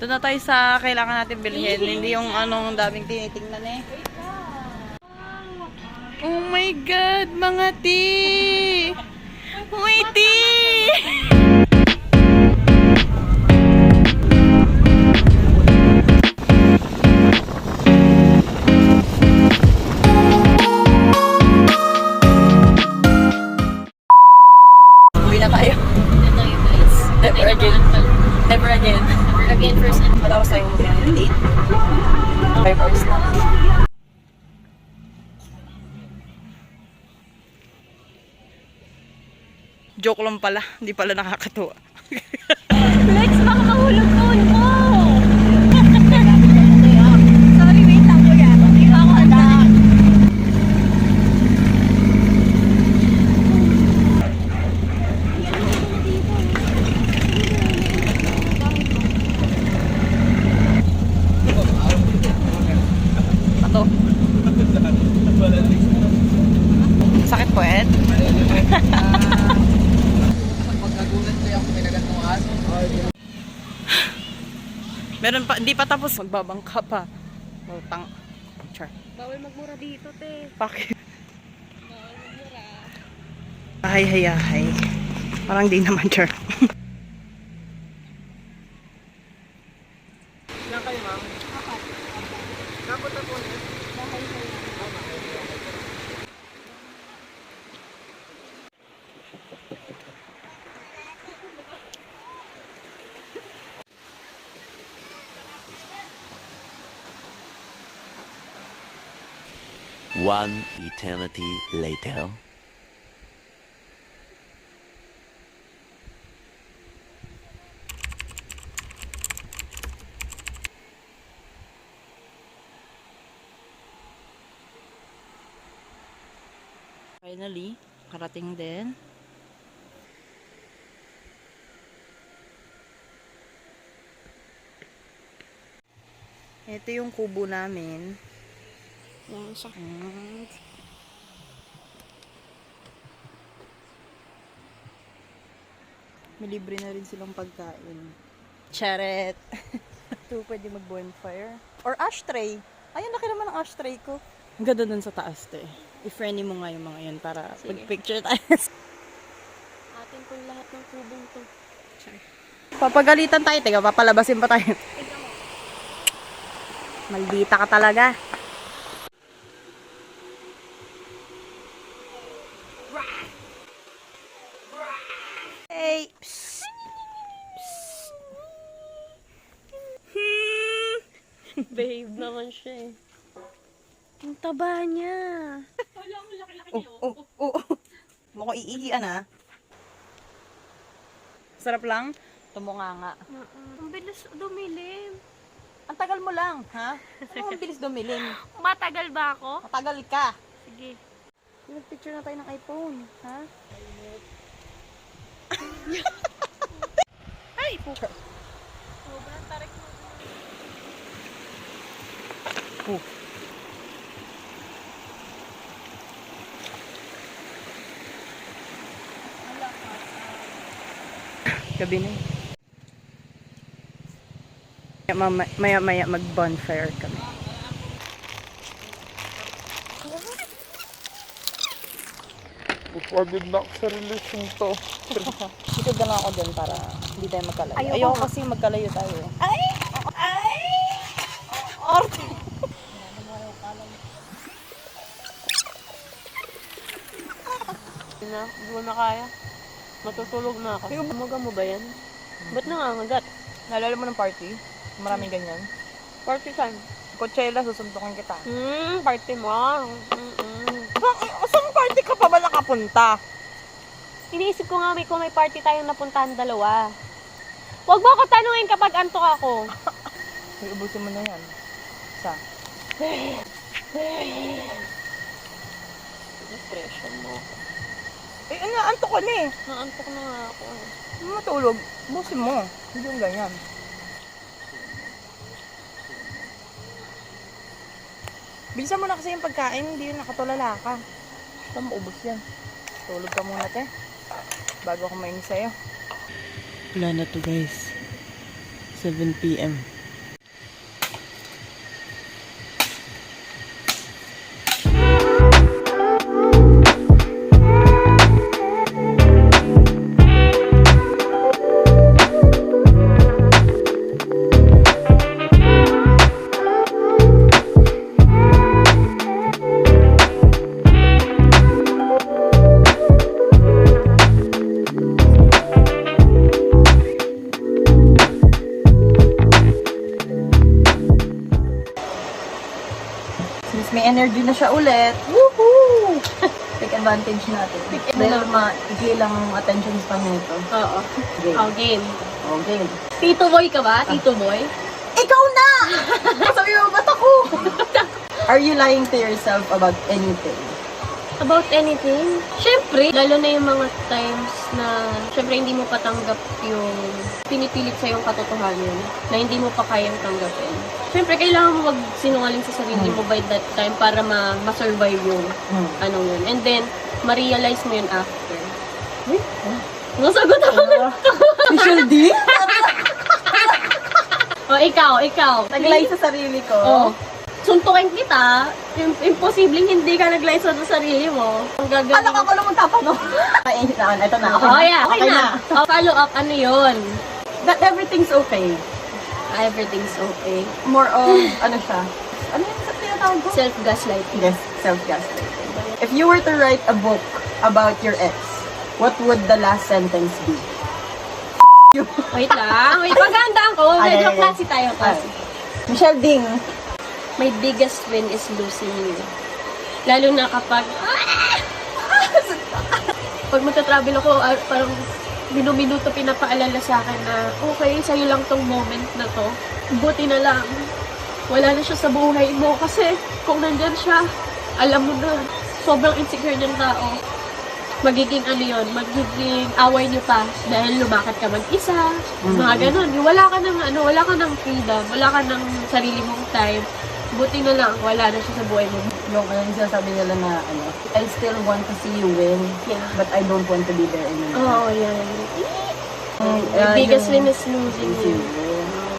Doon na tayo sa kailangan natin bilhin. Hindi yung anong daming tinitingnan eh. Oh my God, mga ti! Uy, ti! Joke lang pala. Hindi pala nakakatuwa. Lex, baka mahulog phone mo! Sorry, wait lang kuya. Hindi pa ako handa. Ato. Sakit po, Ed? Meron pa, hindi pa. Utang. Char. Bawal magmura dito, te. Bakit? Ay, hay, hay. Parang di naman, char. One eternity later. Finally, karating din. Ito yung kubo namin. Yan siya. Mm. May libre na rin silang pagkain. Charet! Ito pwede mag-bonfire. Or ashtray. Ayun, laki naman ang ashtray ko. Ang ganda dun sa taas, te. I-friendly mo nga yung mga yun para Sige. pag-picture tayo. Atin pong lahat ng kubong to. Papagalitan tayo, teka, papalabasin pa tayo. Maldita ka talaga. Babe naman siya eh. Ang taba niya. Oh, oh, oh. Mukhang iigian ah. Sarap lang. Tumunga nga. Ang bilis dumilim. Ang tagal mo lang, ha? Ano ang bilis dumilim? Matagal ba ako? Matagal ka. Sige. Nag-picture na tayo ng iPhone, ha? Ay! puka. Sobrang tarik mo. Oh. Gabi na eh. Maya maya, maya mag bonfire kami. Pagod na ako sa relasyon to. Sikod na ako dyan para hindi tayo magkalayo. Ayoko Ayoko, kasi magkalayo tayo. Ay! Ay! Arte! Na, hindi ko na kaya. Matutulog na ako. Umaga mo ba yan? Ba't nangangagat? Naalala mo ng party? Maraming ganyan. Party time. Coachella, susuntukin kita. Hmm, party mo. Mm-mm. Saan, saan party ka pa ba nakapunta? Iniisip ko nga may kung may party tayong napuntahan dalawa. Huwag mo ako tanungin kapag antok ako. Ay, ubusin mo na yan. Sa? Depression mo. Eh, ano, antok ka na eh. Naantok na nga ako. Matulog. Ubusin mo. Hindi yung ganyan. Bilisan mo na kasi yung pagkain, hindi yun nakatulala ka. Saan mo ubos yan? Tulog ka muna, te. Bago ako mainis sa'yo. Wala na to, guys. 7 p.m. Since may energy na siya ulit, woohoo! Take advantage natin. Dahil ma-igil lang ang attention span nito. Oo. Game. Oh, game. Okay. Tito boy ka ba? Tito boy? Ikaw na! Sabi mo, ba't ako? Are you lying to yourself about anything? About anything? Siyempre, lalo na yung mga times na siyempre hindi mo patanggap yung pinipilit sa yung katotohanan na hindi mo pa kayang tanggapin. Siyempre, kailangan mo magsinungaling sa sarili mo by that time para ma- ma-survive yung ano yun. And then, ma-realize mo yun after. Nasagot ako na. Visual D? O, ikaw, ikaw. Naglay sa sarili ko. Oo. Suntukin kita, im- imposibleng hindi ka nag sa sarili mo. Ang gagawin ka ko lang magtapang, no? Ay, ito na, ito na. Okay, Oh, yeah, okay, na. Oh, follow up, ano yun? That everything's okay. Everything's okay. More of, ano siya? Ano yung sa tinatawag ko? Self-gaslighting. Yes, self-gaslighting. If you were to write a book about your ex, what would the last sentence be? you. Wait lang. Wait, paghandaan ko. Okay, Medyo classy tayo, classy. Michelle Ding. My biggest win is losing you. Lalo na kapag... Pag magta-travel ako, ah, parang minuminuto pinapaalala sa akin na okay, sa'yo lang tong moment na to. Buti na lang. Wala na siya sa buhay mo kasi kung nandyan siya, alam mo na, sobrang insecure niyang tao. Magiging ano yun, magiging away niyo pa dahil lumakad ka mag-isa, mga ganun. Wala ka ng ano, wala ka ng freedom, wala ka ng sarili mong time. Buti na lang, wala na siya sa buhay mo. Yung, ano yung sinasabi nila na, ano, I still want to see you win, Yeah. but I don't want to be there anymore. Oo, oh, yan. Mm, The biggest win is losing you.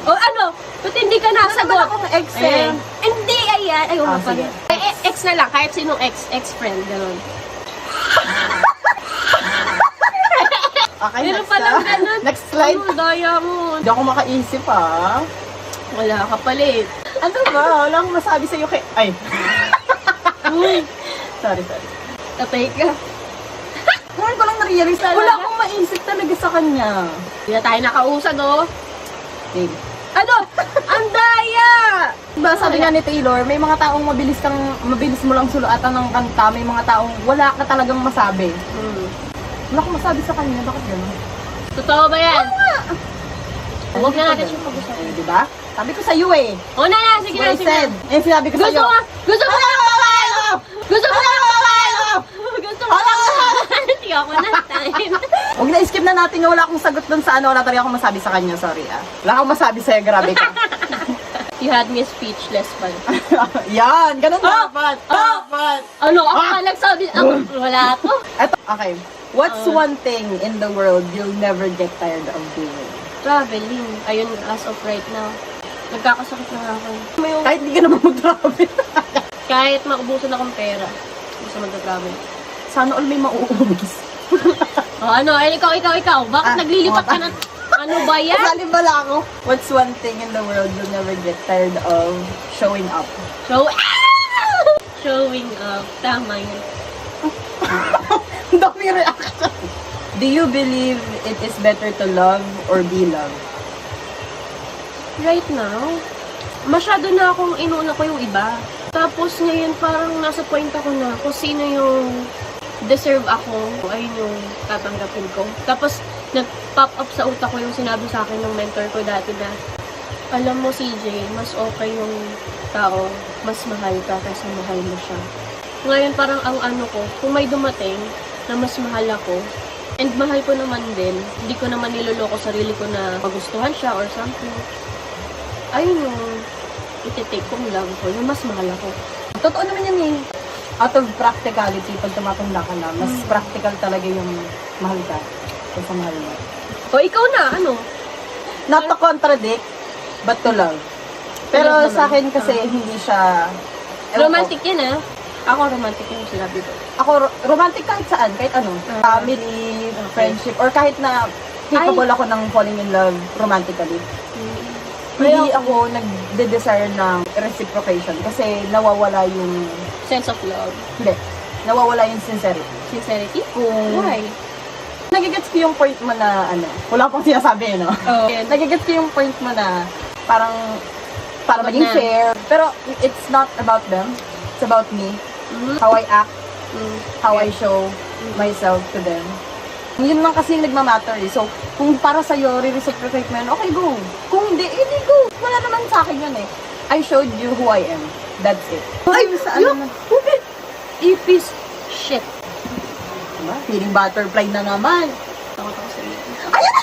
O ano? Ba't hindi ka nasagot? Wala akong ex eh. Hindi, ayan. Ayaw Ah, pala. sige. Eh, ex na lang. Kahit sinong ex, ex-friend. Ganun. Okay, Meron next pa lang ah. ganun. Next slide. Ano, daya mo. Hindi ako makaisip ah. Wala ka palit. Ano ba? Wala akong masabi sa'yo kay... Ay. Uy, Sorry, sorry. tatay ka. Ngayon ko lang na-realize, Talaga? wala akong maisip talaga sa kanya. Hindi na tayo nakausad, oh. Babe. Ano? Ang daya! Diba sabi nga ni Taylor, may mga taong mabilis kang, mabilis mo lang suluatan ng kanta, may mga taong wala ka talagang masabi. Hmm. Wala akong masabi sa kanya, bakit gano'n? Totoo ba yan? Huwag na natin siya pag-usapan. Eh, diba? Sabi ko sa'yo eh. O na na, sige na, sige said. na. Eh, sinabi ko Gusto sa'yo. mo? Gusto mo? Gusto mo? Gusto mo? Hindi ako na time. Huwag na skip na natin yung wala akong sagot dun sa ano, wala talaga akong masabi sa kanya, sorry ah. Wala akong masabi sa'yo, grabe ka. You had me speechless pala. Yan, ganun Ah! dapat. Ah! Dapat. Ano? Ako ka nagsabi. Ako, wala to. Eto, okay. What's Ah. one thing in the world you'll never get tired of doing? Traveling. Ayun, as of right now. Nagkakasakit na ako. May, Kahit di ka naman mag-travel. kahit maubusan akong pera. Gusto mag-travel. Sana all may mauubos. O ano? Eh, ikaw, ikaw, ikaw. Bakit Ah, naglilipat ka oh, na? Ano ba yan? Kasali bala ako. What's one thing in the world you'll never get tired of showing up? Show... Showing up. Tama yun. Ang dami reaction. Do you believe it is better to love or be loved? Right now, masyado na akong inuuna ko yung iba. Tapos ngayon parang nasa point ako na kung sino yung deserve ako, ayun yung tatanggapin ko. Tapos nag-pop up sa utak ko yung sinabi sa akin ng mentor ko dati na alam mo CJ, mas okay yung tao, mas mahal ka kasi mahal mo siya. Ngayon parang ang ano ko, kung may dumating na mas mahal ako, and mahal ko naman din, hindi ko naman niloloko sarili ko na magustuhan siya or something ayun yung iti-take kong love ko, yung mas mahal ako. Totoo naman yan eh. Out of practicality, pag tumatanda ka na, mas practical talaga yung mahal ka kaysa mahal mo. O ikaw na, ano? Not to contradict, but to love. Pero sa akin kasi hindi siya... ewan ko. Romantic yan ah. Ako romantic yung sinabi ko. Ako, ro- romantic kahit saan, kahit ano. Ah. Family, Okay. friendship, or kahit na capable ako ng falling in love romantically. Hindi ako nagde-desire ng reciprocation kasi nawawala yung... Sense of love. Hindi. Nawawala yung sincerity. Sincerity? Kung... Why? Nagigets ko yung point mo na ano, wala pang sinasabi, no? Oh. Nagigets ko yung point mo na parang para About maging na. fair. Pero it's not about them. It's about me. Mhm. How I act, Mm. how I show myself to them. Yun lang kasi yung nagmamatter eh. So, kung para sa'yo, re-reciprocate mo yun, okay, go. Kung hindi, hindi go. Wala naman sa akin yun eh. I showed you who I am. That's it. Ay, sa ano na? Ipis shit. Diba? Feeling butterfly na naman. Takot ako sa iyo. Ayan!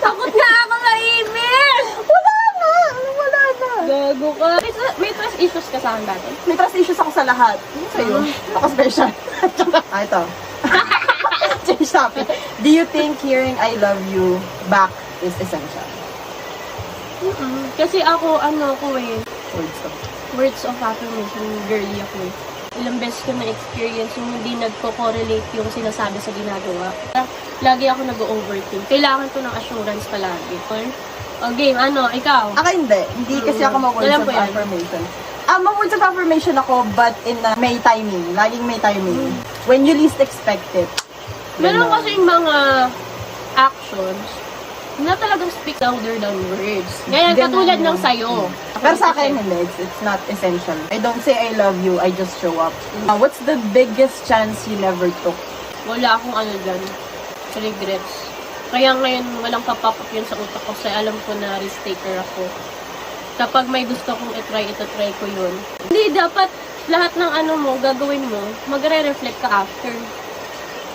Takot na ako sa email! Wala na! Ano, wala na? Gago ka. May, may trust issues ka sa akin dati. May trust issues ako sa lahat. Ano sa'yo? Ako special. ah, ito. Change topic. Do you think hearing I love you back is essential? Mm-mm. Kasi ako, ano ko eh, Words to. words of affirmation, girly ako eh. Ilang beses ko na-experience yung hindi nagko-correlate yung sinasabi sa ginagawa. Lagi ako nag-overthink. Kailangan ko ng assurance palagi. O game, ano, ikaw? Ako hindi. Hindi kasi ako ma-words Alam of ko yan. affirmation. Ah, ma-words of affirmation ako, but in a may timing. Laging may timing. When you least expect it. Meron Ganon. kasi mga actions na talagang speak louder than words. Ganon katulad yun. ng sayo. Pero sa akin, hindi. It's, it's not essential. I don't say I love you, I just show up. Uh, what's the biggest chance you never took? Wala akong ano dyan. Regrets. Kaya ngayon, walang papap up yun sa utak ko kasi alam ko na risk taker ako. Kapag may gusto kong itry, ito-try ko yun. Hindi, dapat lahat ng ano mo, gagawin mo, magre-reflect ka after.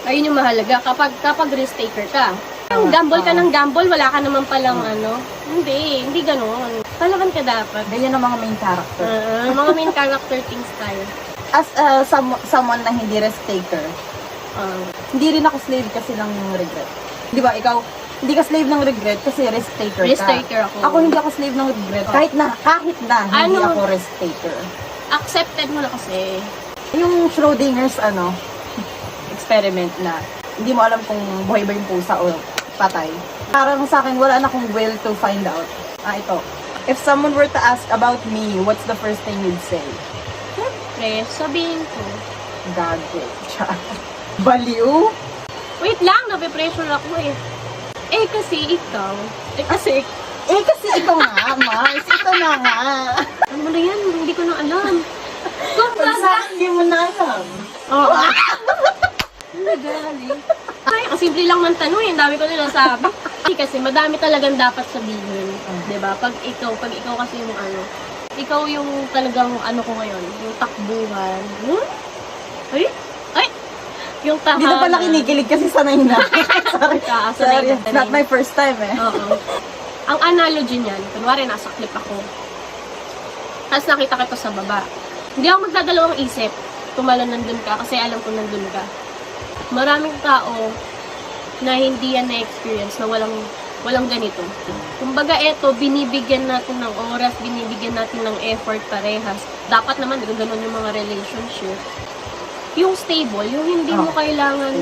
Ayun yung mahalaga. Kapag, kapag risk taker ka. Yung gamble ka ng gamble, wala ka naman palang ano. Hindi, hindi ganun. Palaban ka dapat. Ganyan ang mga main character. Ah, mga main character things tayo. As uh, some, someone na hindi risk taker, Ah, hindi rin ako slave kasi ng regret. Di ba, ikaw, hindi ka slave ng regret kasi risk taker risk ka. taker ako. Ako hindi ako slave ng regret. Kahit na, kahit na, hindi Ano? ako risk taker. Accepted mo na kasi. Yung Schrodinger's, ano, experiment na hindi mo alam kung buhay ba yung pusa o patay. Parang sa akin, wala na akong will to find out. Ah, ito. If someone were to ask about me, what's the first thing you'd say? Siyempre, sabihin ko. Cha. Baliw? Wait lang, nape-pressure ako eh. Eh kasi ikaw, eh kasi, Eh, kasi ito nga, Mars. Ito na nga. ano na yan, hindi ko na alam. Kung Pag sa hindi mo na alam. Oo. Nagali. Ay, ang simple lang ng tanong, eh, ang dami ko na nasabi. Hindi kasi madami talagang dapat sabihin. ba Pag ikaw, pag ikaw kasi yung ano, ikaw yung talagang ano ko ngayon, yung takbuhan. Hmm? Ay? Yung tahanan. Na pala kinikilig kasi sanay na. Sorry. Ah, Sorry. sanay na, It's sanay not my first time eh. Oo. Ang analogy niyan, kunwari nasa clip ako. Tapos nakita kita sa baba. Hindi ako magdadalawang isip. Tumalon nandun ka kasi alam ko nandun ka. Maraming tao na hindi yan na-experience na walang walang ganito. Kumbaga eto, binibigyan natin ng oras, binibigyan natin ng effort parehas. Dapat naman, ganun yung mga relationship. Yung stable, yung hindi mo Oh. kailangan,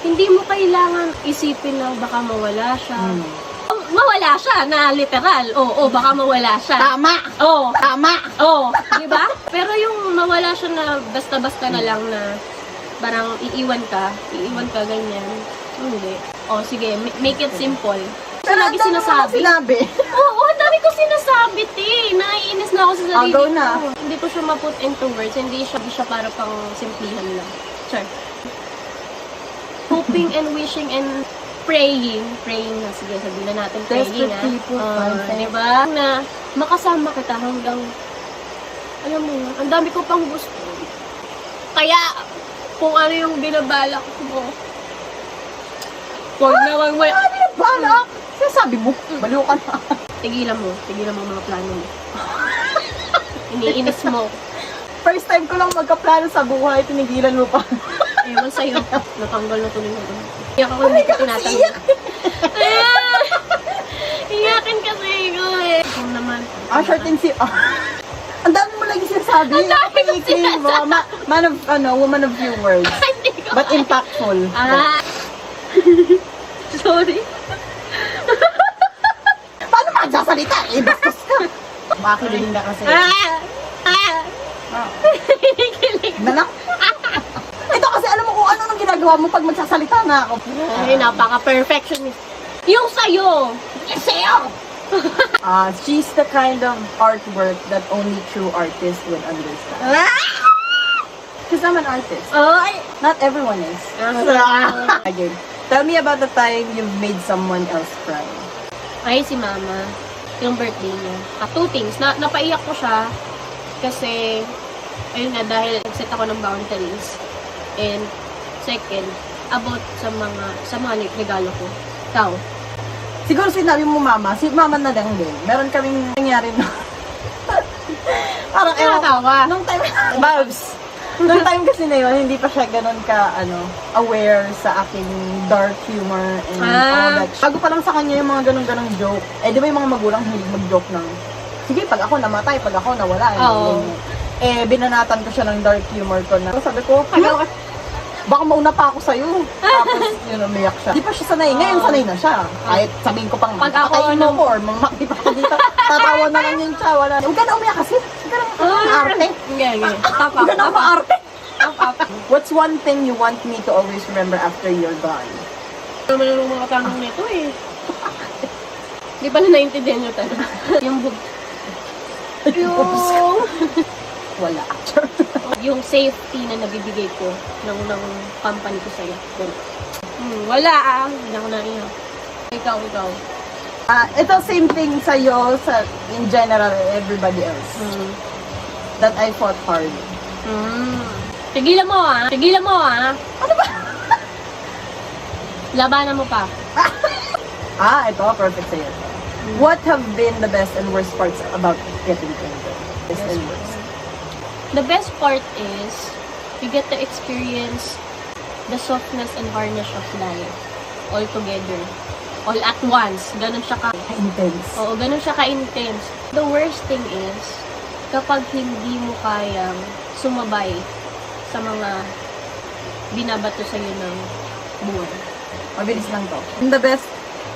hindi mo kailangan isipin na baka mawala siya. Hmm. Oh, mawala siya na literal. Oo, oh, baka mawala siya. Tama! Oo. Tama! Oh, di ba? Pero yung mawala siya na basta-basta na lang na parang iiwan ka, iiwan ka ganyan. Hindi. Oh, sige, ma- make it simple. Pero Lagi ang dami mo sinasabi. sinabi. Oo, dami ko sinasabi, te. Naiinis na ako sa sarili Ah, go na. ko. Hindi ko siya ma-put into words. Hindi siya, hindi siya para pang simplihan lang. Sure. Hoping and wishing and praying. Praying na, sige, sabihin na natin praying, Desperate ah. people Ah, find faith. diba? Na makasama kita hanggang, alam mo, yun, ang dami ko pang gusto. Kaya, kung ano yung binabalak mo, huwag na wag mo, Yung balak? Sinasabi mo, baliw ka na. tigilan mo, tigilan mo ang mga plano mo. Iniinis mo. First time ko lang magkaplano sa buhay, tinigilan mo pa. Ewan sa'yo. Natanggal na tuloy ito. Iyak ako hindi ko tinatanong. Iyakin kasi ko eh. Ikaw naman. Ah, short and si... Ah. Ang dami mo lagi sinasabi. Ang dami Ang i-claim mo. Ma- man of, ano, woman of few words. Ko. But impactful. Ah. Sorry. Paano magsasalita? Eh, bastos ka. Makilig ka kasi. Ah. Ah. Ah. Kinikilig. Nanak. Ito kasi alam mo kung ano nang ginagawa mo pag magsasalita na ako. Ay, napaka-perfectionist. Yung sa'yo. Yung sa'yo. Ah, she's the kind of artwork that only true artists would understand. Ah. Because I'm an artist. Oh, ay. Not everyone is. Ah. Again, tell me about the time you've made someone else cry. Ay, si mama. Yung birthday niya. Ah, two things. Na, napaiyak ko siya kasi, ayun nga, dahil nag-set ako ng boundaries. And, second, about sa mga, sa mga regalo ko. Ikaw. Siguro sinabi mo mama, si mama na lang din. Meron kaming nangyari no. Parang ewan ko, Tinatawa. nung time, Babs, nung time kasi na yun, hindi pa siya ganun ka, ano, aware sa aking dark humor and all Ah. that. Bago pa lang sa kanya yung mga ganun-ganung joke. Eh, di ba yung mga magulang hilig mag-joke ng, sige, pag ako namatay, pag ako nawala. eh, Oo. ganyan. Eh, binanatan ko siya ng dark humor ko na. Sabi ko, ka. Baka mauna pa ako sa'yo. Tapos, yun, umiyak siya. Di pa siya sanay. Ngayon, Oo. sanay na siya. Kahit sabihin ko pang, Pag ako, patayin mo ano- ko or mamakti pa dito, tatawa na lang yun siya. Wala. Huwag ka na umiyak kasi. Huwag ka na Ah. arte. Sige, sige. Top Huwag up, ka na maarte. Top up. What's one thing you want me to always remember after you're gone? Ano yung mga tanong nito eh. Di pala naintindihan nyo talaga. yung bug. Yung, Wala. Yung safety na nabibigay ko ng, ng company ko sa'yo. Hmm, wala ah. Hindi ako naiyak. Ikaw, ikaw. Ah, ito same thing sa'yo, sa, in general, everybody else. Hmm. That I fought hard. Hmm. Tigilan mo ah. Tigilan mo ah. Ano ba? Labanan mo pa. Ah, ito, perfect sa'yo. What have been the best and worst parts about getting older? Best and worst. The best part is, you get to experience the softness and harness of life all together. All at once. Ganun siya ka... Intense. Oo, ganun siya ka-intense. The worst thing is, kapag hindi mo kayang sumabay sa mga binabato sa'yo ng buhay. Mabilis lang to. And the best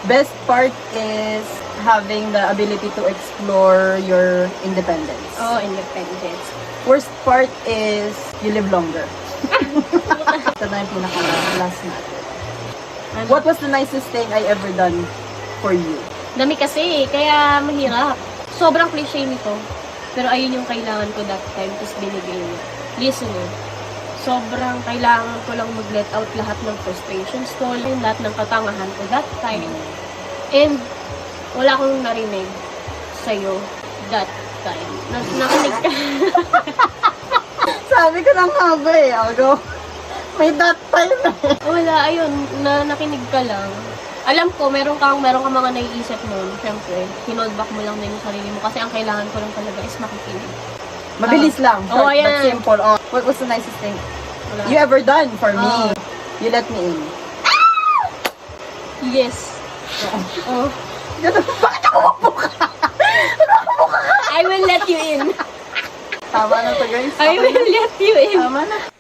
best part is having the ability to explore your independence. Oh, independence. Worst part is you live longer. Ito na yung pinaka last natin. Ano? What was the nicest thing I ever done for you? Dami kasi, eh, kaya mahirap. Sobrang cliche nito. Pero ayun yung kailangan ko that time, tapos binigay niya. Listening. Sobrang kailangan ko lang mag-let out lahat ng frustrations ko, lahat ng katangahan ko that time. And wala akong narinig sa'yo that time. Na nakinig ka. Sabi ko lang haba eh. Ako, may that time eh. wala, ayun, na nakinig ka lang. Alam ko, meron kang, meron kang mga naiisip nun. Siyempre, hinold back mo lang din yung sarili mo. Kasi ang kailangan ko lang talaga is makikinig. Mabilis lang. Oh, Short, but ayan. simple. Oh, what was the nicest thing Wala. you ever done for me? Oh. You let me in. Yes. Oh. Bakit ako mabuka? I will let you in. Tama na to guys. I will let you in. Tama na.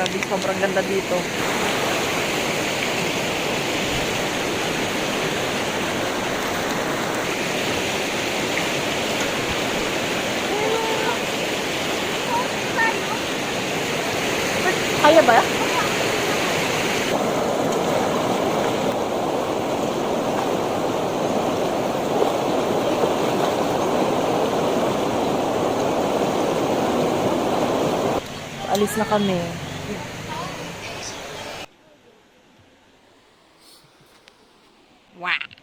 Grabe, sobrang ganda dito. Kaya ba? Alis na kami. Wow!